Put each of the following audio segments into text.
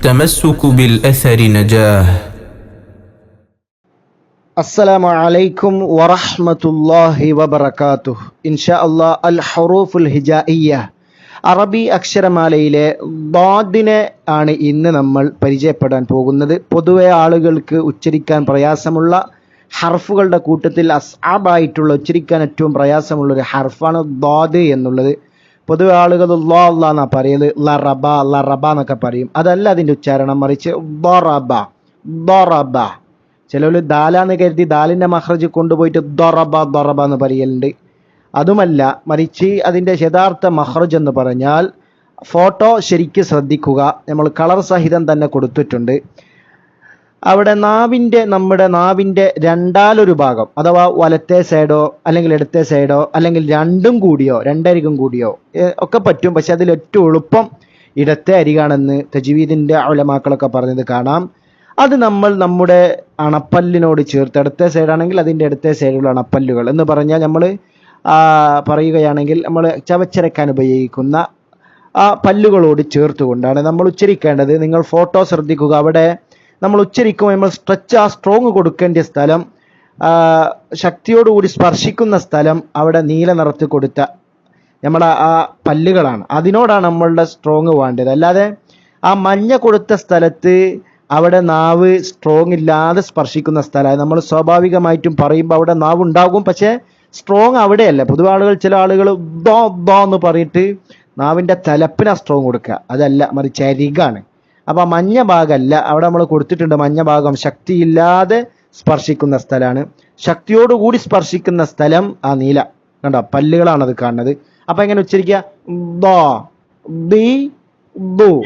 التمسك بالأثر نجاه السلام عليكم ورحمة الله وبركاته إن شاء الله الحروف الهجائية അറബി അക്ഷരമാലയിലെ ദാദിനെ ആണ് ഇന്ന് നമ്മൾ പരിചയപ്പെടാൻ പോകുന്നത് പൊതുവെ ആളുകൾക്ക് ഉച്ചരിക്കാൻ പ്രയാസമുള്ള ഹർഫുകളുടെ കൂട്ടത്തിൽ അസാബായിട്ടുള്ള ഉച്ചരിക്കാൻ ഏറ്റവും പ്രയാസമുള്ള ഒരു ഹർഫാണ് ദാദ് എന്നുള്ളത് പൊതുവെ ആളുകൾ ലാ ലാ എന്നാ പറയുന്നത് ലറബ ലറബ എന്നൊക്കെ പറയും. അതല്ല അതിന്റെ ഉച്ചാരണം മറിച്ച് ദറബ ദറബ ചിലവർ ദാലാന്ന് കരുതി ദാലിന്റെ മഹ്റജ് കൊണ്ടുപോയിട്ട് ദൊറബ ദൊറബ എന്ന് പറയലുണ്ട്. അതുമല്ല മറിച്ച് അതിന്റെ യഥാർത്ഥ മഹ്റജ് എന്ന് പറഞ്ഞാൽ ഫോട്ടോ ശരിക്ക് ശ്രദ്ധിക്കുക. നമ്മൾ കളർ സഹിതം തന്നെ കൊടുത്തിട്ടുണ്ട്. അവിടെ നാവിന്റെ നമ്മുടെ നാവിന്റെ രണ്ടാലൊരു ഭാഗം. അഥവാ വലത്തെ സൈഡോ അല്ലെങ്കിൽ ഇടത്തെ സൈഡോ അല്ലെങ്കിൽ രണ്ടും കൂടിയോ രണ്ടരികും കൂടിയോ ഒക്കെ പറ്റും. പക്ഷെ അതിൽ ഏറ്റവും എളുപ്പം ഇടത്തെ അരികാണെന്ന് തജ്വീദിന്റെ അവലമാക്കളൊക്കെ പറഞ്ഞത് കാണാം. അത് നമ്മൾ നമ്മുടെ അണപ്പല്ലിനോട് ചേർത്ത് ഇടത്തെ സൈഡാണെങ്കിൽ അതിന്റെ ഇടത്തെ സൈഡിലുള്ള അണപ്പല്ലുകൾ എന്ന് പറഞ്ഞാൽ നമ്മൾ പറയുകയാണെങ്കിൽ നമ്മൾ ചവച്ചരക്കാൻ ഉപയോഗിക്കുന്ന ആ പല്ലുകളോട് ചേർത്തുകൊണ്ടാണ് നമ്മൾ ഉച്ചരിക്കേണ്ടത്. നിങ്ങൾ ഫോട്ടോ ശ്രദ്ധിക്കുക. അവിടെ നമ്മൾ ഉച്ചരിക്കുമ്പോൾ സ്ട്രെച്ച് ആ സ്ട്രോങ് കൊടുക്കേണ്ട സ്ഥലം ശക്തിയോടുകൂടി സ്പർശിക്കുന്ന സ്ഥലം അവിടെ നീല നിറത്തിൽ കൊടുത്ത നമ്മുടെ ആ പല്ലുകളാണ്. അതിനോടാണ് നമ്മളുടെ സ്ട്രോങ് വേണ്ടത്. അല്ലാതെ ആ മഞ്ഞ കൊടുത്ത സ്ഥലത്ത് അവിടെ നാവ് സ്ട്രോങ് ഇല്ലാതെ സ്പർശിക്കുന്ന സ്ഥലമാണ് നമ്മൾ സ്വാഭാവികമായിട്ടും പറയുമ്പോൾ അവിടെ നാവ് ഉണ്ടാകും പക്ഷേ സ്ട്രോങ് അവിടെയല്ല. പൊതുവെ ആളുകൾ ചില ആളുകൾ ദോ ദോ എന്ന് പറഞ്ഞിട്ട് നാവിന്റെ തലപ്പിനാ സ്ട്രോങ് കൊടുക്കുക. അതല്ല മറിച്ച് അരികാണ്. അപ്പോൾ മഞ്ഞ ഭാഗമല്ല അവിടെ നമ്മൾ കൊടുത്തിട്ടുണ്ട് മഞ്ഞ ഭാഗം. ശക്തിയില്ലാതെ സ്പർശിക്കുന്ന സ്ഥലമാണ്. ശക്തിയോടുകൂടി സ്പർശിക്കുന്ന സ്ഥലം ആ നീല. കണ്ടോ? പല്ലുകളാണ് അത് കാണുന്നത്. അപ്പം എങ്ങനെ ഉച്ചരിക്കുക ദോ ദി ദു.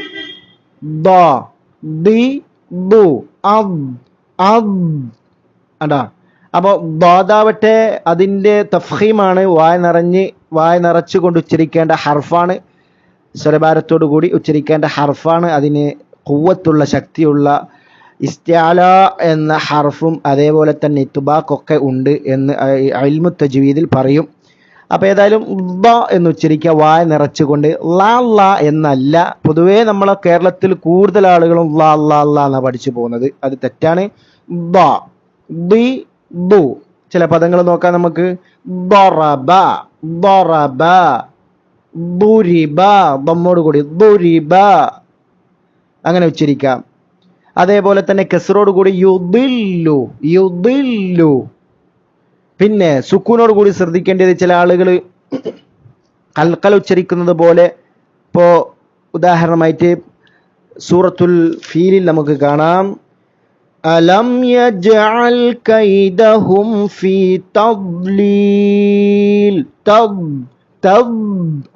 ദോ ദി ദു. അദ് അടാ അപ്പോൾ ദോതാവട്ടെ അതിന്റെ തഫീമാണ് വായ നിറഞ്ഞ് വായ നിറച്ചുകൊണ്ട് ഉച്ചരിക്കേണ്ട ഹർഫാണ്. സ്വരഭാരത്തോടു കൂടി ഉച്ചരിക്കേണ്ട ഹർഫാണ് അതിന് കുവ്വത്തുള്ള ശക്തിയുള്ള ഇസ്ത്യാല എന്ന ഹർഫും അതേപോലെ തന്നെ ഇത്തുബാക്കൊക്കെ ഉണ്ട് എന്ന് അൽമു തജ്വീദിൽ പറയും. അപ്പോൾ ഏതായാലും ബ എന്ന് ഉച്ചരിക്കുക വായ നിറച്ചുകൊണ്ട് ലാ ലാ എന്നല്ല പൊതുവേ നമ്മളെ കേരളത്തിൽ കൂടുതൽ ആളുകളും ലാ ലാ ലാ എന്നാണ് പഠിച്ചു പോകുന്നത്. അത് തെറ്റാണ്. ബ ബി ബു ചില പദങ്ങൾ നോക്കാം നമുക്ക്. ബറബ ബറബ ബുരിബ ബമ്മോട് കൂടി ദുരിബ. അങ്ങനെ ഉച്ചരിക്കാം. അതേപോലെ തന്നെ കെസറോട് കൂടി യുദില്ലു യുദില്ലു. പിന്നെ സുക്കൂനോട് കൂടി ശ്രദ്ധിക്കേണ്ടത് ചില ആളുകൾ കൽക്കൽ ഉച്ചരിക്കുന്നത് പോലെ ഇപ്പോൾ ഉദാഹരണമായിട്ട് സൂറത്തുൽ ഫീലിൽ നമുക്ക് കാണാം. അലം യജ്അൽ കൈദഹും ഫീ തദ്ലീൽ. തബ് തബ്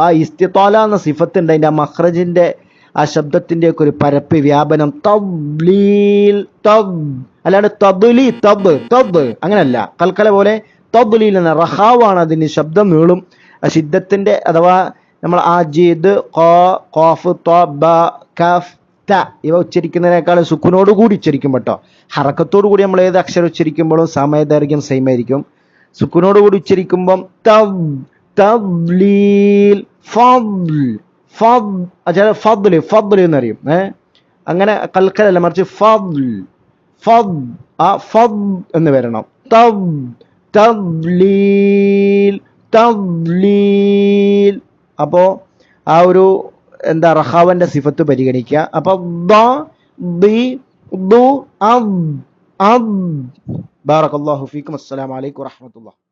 ആ ഇസ്തിത്താല എന്ന സിഫത്ത് ഉണ്ട്. അതിന്റെ മഖ്റജിന്റെ ആ ശബ്ദത്തിന്റെ ഒക്കെ ഒരു പരപ്പ് വ്യാപനം. തബ്ലീൽ തബ്. അല്ലാണ്ട് തബ്ലി തബ് തബ്. അങ്ങനല്ല. കൽക്കല പോലെ തബ്ലീൽ റഹാവാണ് അതിന് ശബ്ദം നീളും. ആ ശിദ്ധത്തിന്റെ അഥവാ നമ്മൾ ആ ജീദ് ഇവ ഉച്ചരിക്കുന്നതിനേക്കാൾ സുക്കുനോട് കൂടി ഉച്ചരിക്കും കേട്ടോ. ഹറക്കത്തോടു കൂടി നമ്മൾ ഏത് അക്ഷരം ഉച്ചരിക്കുമ്പോഴും സമയദൈർഘ്യം സെയിം ആയിരിക്കും സുക്കുനോട് കൂടി ഉച്ചരിക്കുമ്പം തബ് തബ്ലീൽ ചില ഫദ്ല് ഫദ്ല് എന്നറിയും ഏ? അങ്ങനെ കൽക്കലല്ല മറിച്ച് ഫദ്ൽ. ഫദ് ആ ഫദ് എന്ന് വരണം. അപ്പോൾ ആ ഒരു എന്താ റഹാവന്റെ സിഫത്ത് പരിഗണിക്കുക. അപ്പൊ ദ ദി ദു ബാറകല്ലാഹു ഫീക്കും. അസ്സലാമു അലൈക്കും വറഹ്മത്തുള്ളാഹി.